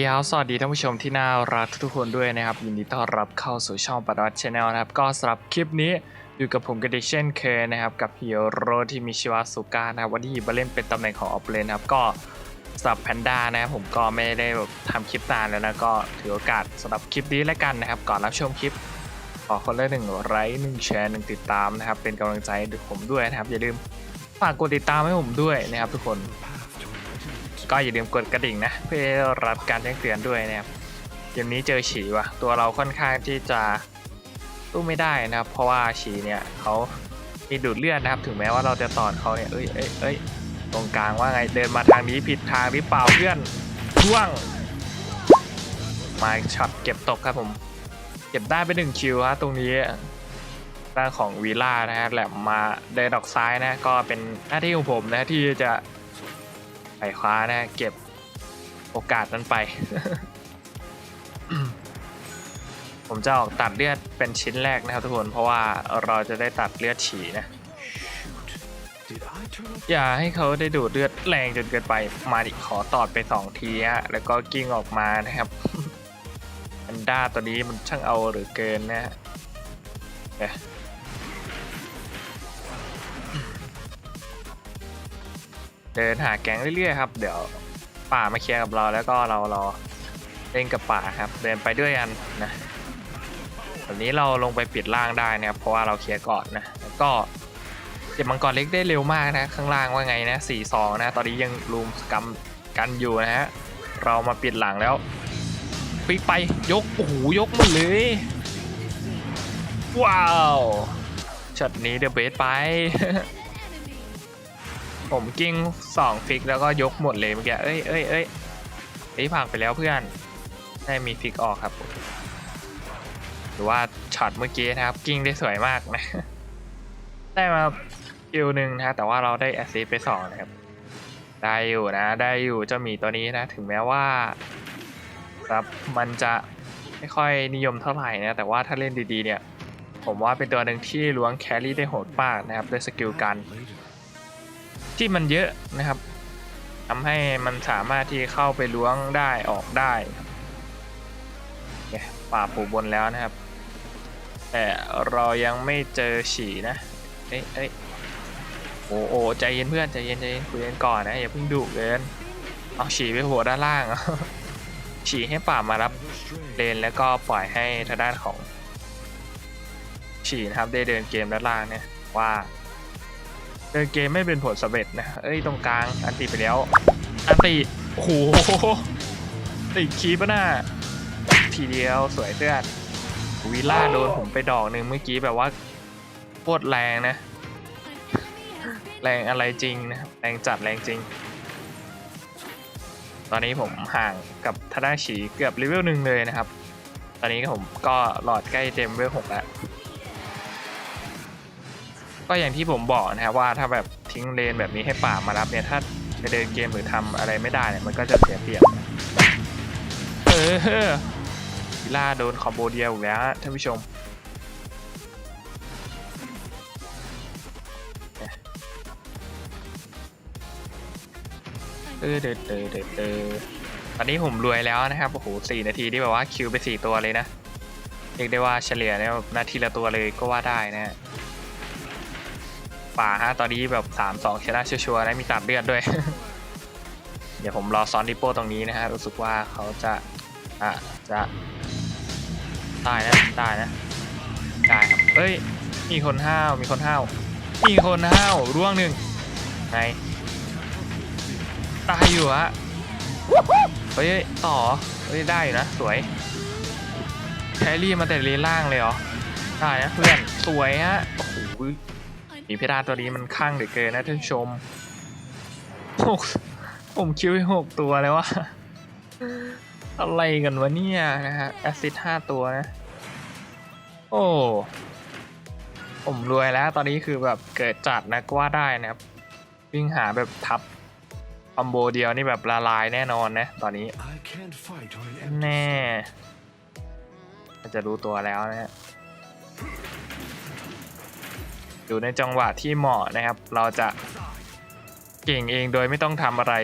ดียวสวัสดีท่านผู้ชมที่น่ารักทุกคนด้วยนะครับ ยินดีต้อนรับเข้าสู่ช่องปัดวัดชาแนลนะครับ ก็สำหรับคลิปนี้อยู่กับผมกันเดชเช่นเคยนะครับ กับฮีโร่ที่มีชื่อว่าสุก้านะครับวันนี้มาเล่นเป็นตำแหน่งของออฟเลนนะครับ ก็สำหรับแพนด้านะครับผมก็ไม่ได้ทำคลิปนานแล้วนะ ก็ถือโอกาสสำหรับคลิปนี้แล้วกันนะครับ ก่อนรับชมคลิปขอคนละหนึ่งไลค์หนึ่งแชร์หนึ่งติดตามนะครับเป็นกำลังใจให้ผมด้วยนะครับอย่าลืมฝากกดติดตามให้ผมด้วยนะครับทุกคน ก็อย่าลืมกดกระดิ่งนะ เพื่อรับการแจ้งเตือนด้วยนะครับเกมนี้เจอฉีว่ะ ตัวเราค่อนข้างที่จะสู้ไม่ได้นะครับ เพราะว่าฉีเนี่ยเขามีดูดเลือดนะครับ ถึงแม้ว่าเราจะตอดเขาเนี่ยเอ้ยเอ้ยเอ้ยตรงกลางว่าไงเดินมาทางนี้ผิดทางหรือเปล่าเพื่อนช่วง มาช็อตเก็บตกครับผม เก็บได้ไปหนึ่งคิวฮะตรงนี้ด้านของวีล่านะฮะแหลมมาเดินออกซ้ายนะก็เป็นหน้าที่ของผมนะที่จะ ไขคว้านะ เก็บโอกาสนั้นไป ผมจะออกตัดเลือดเป็นชิ้นแรกนะครับทุกคน เพราะว่าเราจะได้ตัดเลือดฉี่นะ อย่าให้เขาได้ดูดเลือดแรงจนเกินไป มาดิขอตอดไปสองทีฮะ แล้วก็กิ้งออกมานะครับอันด้าตัวนี้มันช่างเอาหรือเกินนะฮะ เดินหาแก๊งเรื่อยๆครับเดี๋ยวป่ามาเคลียร์กับเราแล้วก็เรารอเล่นกับป่าครับ เดินไปด้วยกันนะแบบนี้เราลงไปปิดล่างได้นะครับเพราะว่าเราเคลียร์ก่อนนะแล้วก็เก็บมังกรเล็กได้เร็วมากนะ ข้างล่างว่าไงนะสี่สองนะตอนนี้ยังรูมกำกันอยู่นะฮะเรามาปิดหลังแล้วปิกไปยกโอ้โหยกหมดเลยว้าวช็อตนี้เดอะเบสไป ผมกิ้งสองฟิกแล้วก็ยกหมดเลยเมื่อกี้ เอ้ยเอ้ยเอ้ยเอ้ผ่านไปแล้วเพื่อนได้มีฟิกออกครับ หรือว่าช็อตเมื่อกี้นะครับ กิ้งได้สวยมากนะ ได้มาคิวหนึ่งนะแต่ว่าเราได้แอสซิสไปสองนะครับ ได้อยู่นะ ได้อยู่เจ้าหมีตัวนี้นะ ถึงแม้ว่าครับมันจะไม่ค่อยนิยมเท่าไหร่นะ แต่ว่าถ้าเล่นดีๆเนี่ย ผมว่าเป็นตัวหนึ่งที่ล้วงแครี่ได้โหดมากนะครับด้วยสกิลการ ที่มันเยอะนะครับทำให้มันสามารถที่เข้าไปล้วงได้ออกได้เนี่ยป่าปูบนแล้วนะครับ แต่เรายังไม่เจอฉี่นะเอ้ยเอ้ยโอ้โอ้ใจเย็นเพื่อนใจเย็นใจเย็นคุยกันก่อนนะอย่าเพิ่งดุเกินเอาฉี่ไปหัวด้านล่างฉี่ให้ป่ามารับเลนแล้วก็ปล่อยให้ทางด้านของฉี่นะครับได้เดินเกมด้านล่างเนี่ยว่า เดินเกมไม่เป็นผลสำเร็จนะ เอ้ยตรงกลางอันติไปแล้ว อันติโอ้โหติดคีปะน่ะทีเดียวสวยเตื้อนวิลล่าโดนผมไปดอกหนึ่งเมื่อกี้แบบว่าโคตรแรงนะ แรงอะไรจริงนะครับแรงจัดแรงจริง ตอนนี้ผมห่างกับทาดาชีเกือบเลเวลหนึ่งเลยนะครับ ตอนนี้ผมก็หลอดใกล้เต็มเลเวลหกแล้ว ก็อย่างที่ผมบอกนะครับว่าถ้าแบบทิ้งเลนแบบนี้ให้ป่ามารับเนี่ยถ้าไปเดินเกมหรือทำอะไรไม่ได้เนี่ยมันก็จะเสียเปรียบเออวิล่าโดนคอมโบเดียวอีกแล้วฮะท่านผู้ชมเออเดอเดอเดอเดอตอนนี้ผมรวยแล้วนะครับโอ้โหสี่นาทีที่แบบว่าคิวไปสี่ตัวเลยนะเรียกได้ว่าเฉลี่ยเนี่ยนาทีละตัวเลยก็ว่าได้นะฮะ ป่าฮะ ตอนนี้แบบสามสองชนะชัวร์ๆนะมีตัดเลือดด้วย เดี๋ยวผมรอซ้อนดิโป้ตรงนี้นะฮะ รู้สึกว่าเขาจะอะจะได้นะได้นะได้ครับเอ้ย มีคนห้าว มีคนห้าว มีคนห้าวร่วงหนึ่งไงตายอยู่ฮะเฮ้ยต่อเฮ้ยได้อยู่นะ สวยแครี่มาแต่เลนล่างเลยเหรอได้นะเพื่อน สวยฮะ โอ้โห มีเพดานตัวนี้มันข้างเหลือเกินนะท่านชมหกผมคิวไปหกตัวแล้วว่าอะไรกันวะเนี่ยนะฮะแอซิดห้าตัวนะ โอ้ผมรวยแล้วตอนนี้คือแบบเกิดจัดนะก็ว่าได้นะครับ วิ่งหาแบบทับคอมโบเดียวนี่แบบละลายแน่นอนนะ ตอนนี้ แน่ จะรู้ตัวแล้วนะฮะ อยู่ในจังหวะที่เหมาะนะครับ เราจะเก่งเองโดยไม่ต้องทำอะไร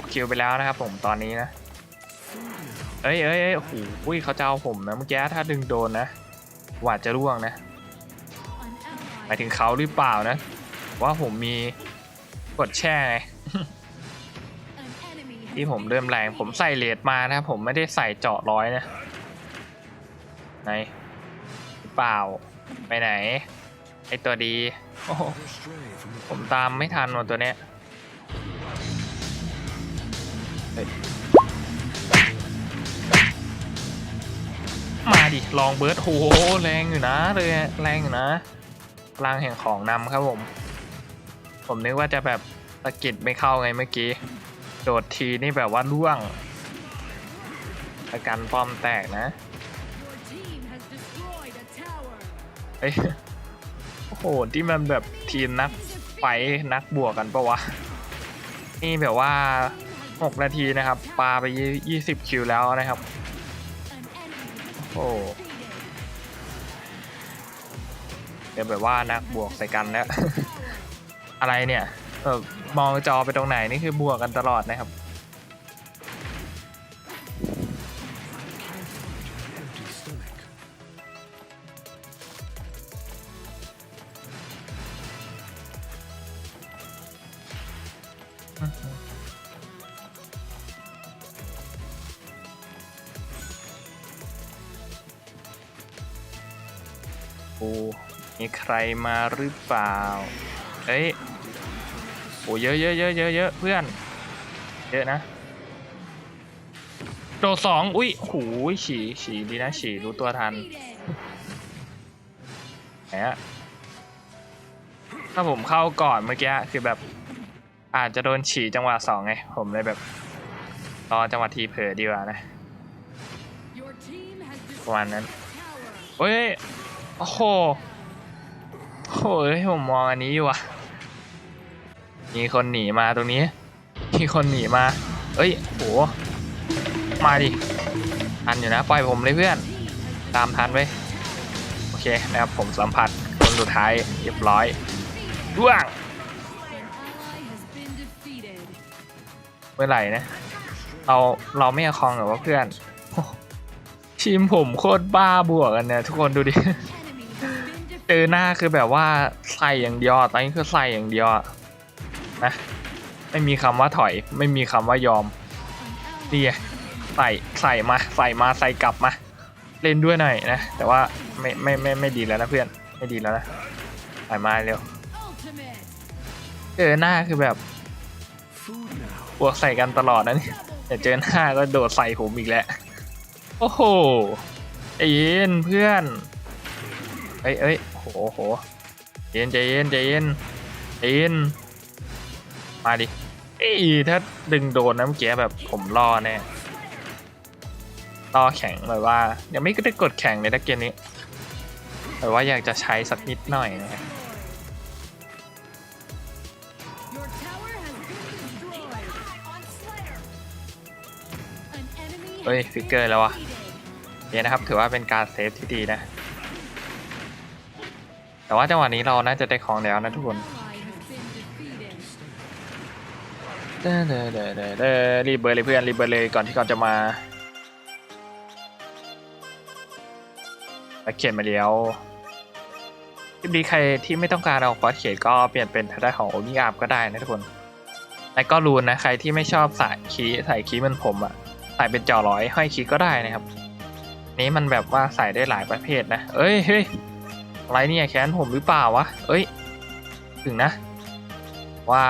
6คิวไปแล้วนะครับผมตอนนี้นะเอ้ยเอ้ยเอ้ยโอ้โหอุ้ยเขาจะเอาผมนะเมื่อกี้ถ้าดึงโดนนะหวาดจะร่วงนะหมายถึงเขาหรือเปล่านะ ว่าผมมีกดแช่ไงที่ผมเริ่มแรงผมใส่เลดมานะผมไม่ได้ใส่เจาะร้อยนะไหน เปล่า ไปไหน ไอตัวดี โอ้โห stray from the ผมตามไม่ทันวันตัวเนี้ยเฮ้ยมาดิ ลองเบิร์ดโหแรงอยู่นะเลยแรงอยู่นะพลังแห่งของนำครับผม ผมนึกว่าจะแบบสะกิดไม่เข้าไงเมื่อกี้ โดดทีนี่แบบว่าล่วงประกันป้อมแตกนะ เอ้ยโอ้โหที่มันแบบทีมนักไฟนักบวกกันปะวะ นี่แบบว่า 6 นาทีนะครับปาไป 20 คิวแล้วนะครับ โอ้โหเดี๋ยวแบบว่านักบวกใส่กันแล้ว อะไรเนี่ยเออมองจอไปตรงไหนนี่คือบวกกันตลอดนะครับ รมาหรือเปล่า เอ้ย โอ้เยอะเยอะเยอะเยอะเยอะเพื่อน เยอะนะ โดสองอุ้ยหูยฉีฉีดีนะฉีรู้ตัวทันแหมถ้าผมเข้าก่อนเมื่อกี้คือแบบ อาจจะโดนฉีจังหวะสองไง ผมเลยแบบรอจังหวะทีเผลอดีกว่านะประมาณนั้นเฮ้ย โอ้โห โอ้ยผมมองอันนี้อยู่อะ มีคนหนีมาตรงนี้ มีคนหนีมา เอ้ยโหมาดิทันอยู่นะ ปล่อยผมเลยเพื่อน ตามทันไว้โอเคนะครับผมสัมผัสคนสุดท้ายเรียบร้อยร่วง เมื่อไหร่นะ เราเราไม่เอาคลองหรอว่าเพื่อนอทีมผมโคตรบ้าบวกกันเนี่ยทุกคนดูดิ เจอหน้าคือแบบว่าใส่อย่างเดียวตอนนี้คือใส่อย่างเดียวนะไม่มีคำว่าถอย ไม่มีคำว่ายอมนี่ไงใส่ใส่มาใส่มาใส่กลับมา เล่นด้วยหน่อยนะ แต่ว่าไม่ไม่ไม่ไม่ดีแล้วนะเพื่อนไม่ดีแล้วนะใส่มาเร็วเจอหน้าคือแบบบวกใส่กันตลอดนะนี่แต่เจอหน้าก็โดดใส่ผมอีกแล้วโอ้โหเย็นเพื่อนเอ้ยเอ้ย โอ้โหโอ้โหใจเย็นใจเย็นใจเย็นใจเย็นมาดิเอ้ยถ้าดึงโดนนะเมื่อกี้แบบผมรอแน่รอแข็งแบบว่า ยังไม่ได้กดแข่งเลยนะเกมนี้แต่ว่าอยากจะใช้สักนิดหน่อยนะฮะเฮ้ยฟิกเกอร์แล้ววะเนี่ยนะครับถือว่าเป็นการเซฟที่ดีนะ แต่ว่าจังหวะนี้เราน่าจะได้ของแล้วนะทุกคนเด้อเด้อเด้อเด้อรีบเบอร์เลยเพื่อนรีบเบอร์เลยก่อนที่เขาจะมาแล้เขียนมาแล้วคลิปนี้ใครที่ไม่ต้องการเอาฟอสเขียนก็เปลี่ยนเป็นทางด้านของโอมิอาร์ก็ได้นะทุกคนแล้วก็รูนนะใครที่ไม่ชอบใส่คีย์ใส่คีมันผมอะใส่เป็นจอร้อยห้อยคีก็ได้นะครับ นี้มันแบบว่าใส่ได้หลายประเภทนะ เอ้ยเฮ้ย อะไรเนี่ยแค้นผมหรือเปล่าวะ เอ้ย ถึงนะ ว่า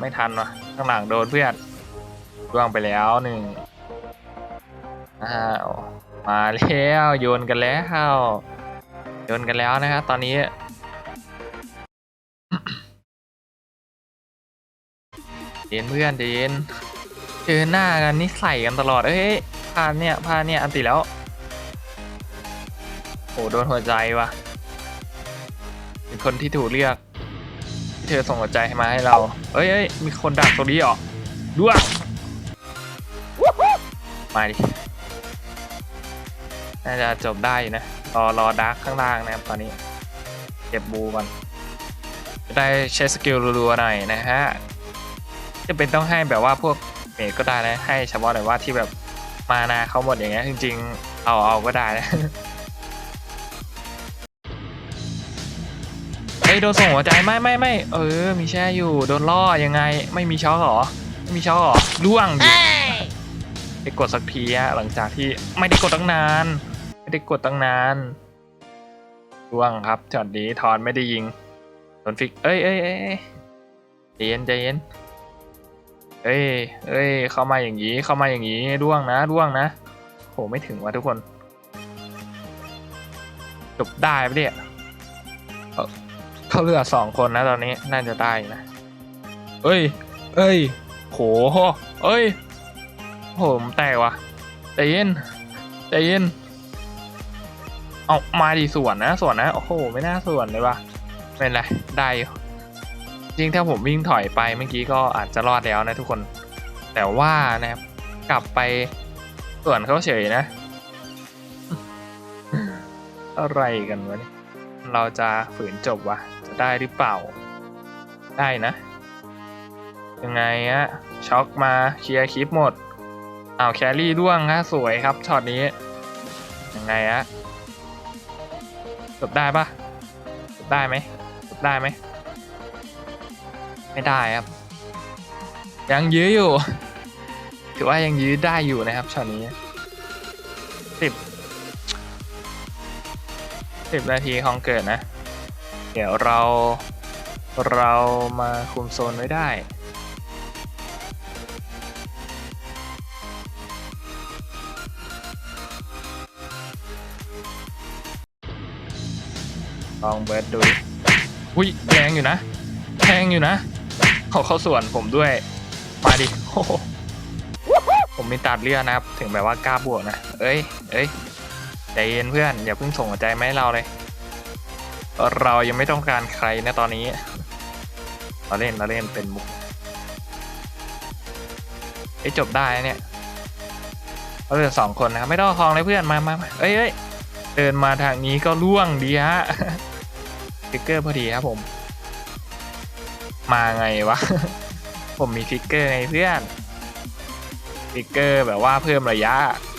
ไม่ทันวะข้างหลังโดนเพื่อนร่วงไปแล้วหนึ่งอ้าวมาแล้วโยนกันแล้วโยนกันแล้วนะครับตอนนี้เดนเพื่อนเดนเจอหน้ากันนี่ใส่กันตลอดเอ้ยพาเนี่ยพาเนี่ยอันติแล้วโหโดนหัวใจวะเป็น คนที่ถูกเลือก เธอส่งหัวใจมาให้เรา เอ้ยเอ้ยมีคนดักตรงนี้เหรอด้วยมาดิ น่าจะจบได้นะ รอรอดาร์กข้างล่างนะครับตอนนี้ เก็บบูก่อนได้ใช้สกิลรัวๆหน่อยนะฮะ จะเป็นต้องให้แบบว่าพวกเมจก็ได้นะ ให้เฉพาะแต่ว่าที่แบบมานาเขาหมดอย่างเงี้ยจริงๆ เอาเอาก็ได้นะ ฮ้ยโดนส่งหัวใจไม่ไม่ไม่เออ มีแช่อยู่โดนล่อยังไง ไม่มีช็อคเหรอไม่มีช็อคเหรอล่วงดิไปกดสักทีอะหลังจากที่ไม่ได้กดตั้งนาน ไม่ได้กดตั้งนานล่วงครับจอดนี้ทอนไม่ได้ยิงโดนฟิกเอ้ยเอ้ยเอ้ยเอ้ยใจเย็นใจเย็นเอ้ยเอ้ย เข้ามาอย่างนี้ เข้ามาอย่างนี้ร่วงนะร่วงนะ โห ไม่ถึงว่ะทุกคน จบได้ปะเนี่ย เขาเหลือสองคนนะตอนนี้น่าจะได้นะ เอ้ย เอ้ย โห เอ้ย ผมแตกว่ะใจเย็นใจเย็น เอามาดีส่วนนะส่วนนะ โอ้โห ไม่น่าส่วนเลยว่ะไม่เป็นไรได้อยู่จริงถ้าผมวิ่งถอยไปเมื่อกี้ก็อาจจะรอดแล้วนะทุกคน แต่ว่านะครับกลับไปส่วนเขาเฉยนะ อะไรกันวะเนี่ยเราจะฝืนจบวะ ได้หรือเปล่า ได้นะ ยังไงอะช็อกมาเคลียร์คลิปหมดอ้าวแครี่ร่วงฮะสวยครับช็อตนี้ยังไงอะจบได้ปะจบได้ไหมจบได้ไหมไม่ได้ครับ ยังยื้ออยู่ ถือว่ายังยื้อได้อยู่นะครับช็อตนี้สิบสิบนาทีของเกิดนะ เดี๋ยวเรา เรามาคุมโซนไว้ได้ ลองเบิร์ดดูอุ้ยแรงอยู่นะแรงอยู่นะขาเข้าส่วนผมด้วย มาดิโอ้โหผมมีตัดเลือดนะครับ ถึงแบบว่ากล้าบวกนะ เอ้ย เอ้ยใจเย็นเพื่อน อย่าเพิ่งส่งหัวใจมาให้เราเลย เรายังไม่ต้องการใครนะตอนนี้เราเล่นเราเล่นเป็นมุกไอ้ยจบได้เนี่ยเราเหลือสองคนนะครับไม่ต้องคลองเลยเพื่อนมามามาเอ้ยเอ้ยเดินมาทางนี้ก็ล่วงดีฮะฟิกเกอร์พอดีครับผม มาไงวะ ผมมีฟิกเกอร์ไงเพื่อนฟิกเกอร์แบบว่าเพิ่มระยะ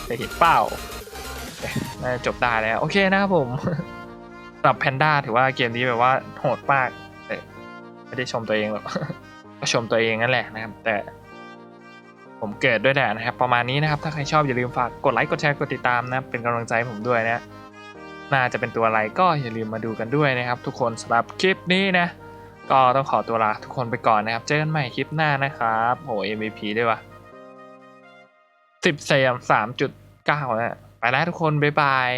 จะเห็นเปล่าน่าจะจบได้แล้ว โอเคนะครับผม สำหรับแพนด้าถือว่าเกมนี้แบบว่าโหดมากแต่ไม่ได้ชมตัวเองหรอกก็ชมตัวเองนั่นแหละนะครับ แต่ผมเกิดด้วยแหละนะครับ ประมาณนี้นะครับ ถ้าใครชอบอย่าลืมฝากกดไลค์กดแชร์กดติดตามนะเป็นกำลังใจผมด้วยนะน่าจะเป็นตัวอะไรก็อย่าลืมมาดูกันด้วยนะครับ ทุกคนสำหรับคลิปนี้นะ ก็ต้องขอตัวลาทุกคนไปก่อนนะครับ เจอกันใหม่คลิปหน้านะครับโห MVP ด้วยวะสิบเซมสามจุดเก้านะไปแล้วทุกคนบ๊ายบาย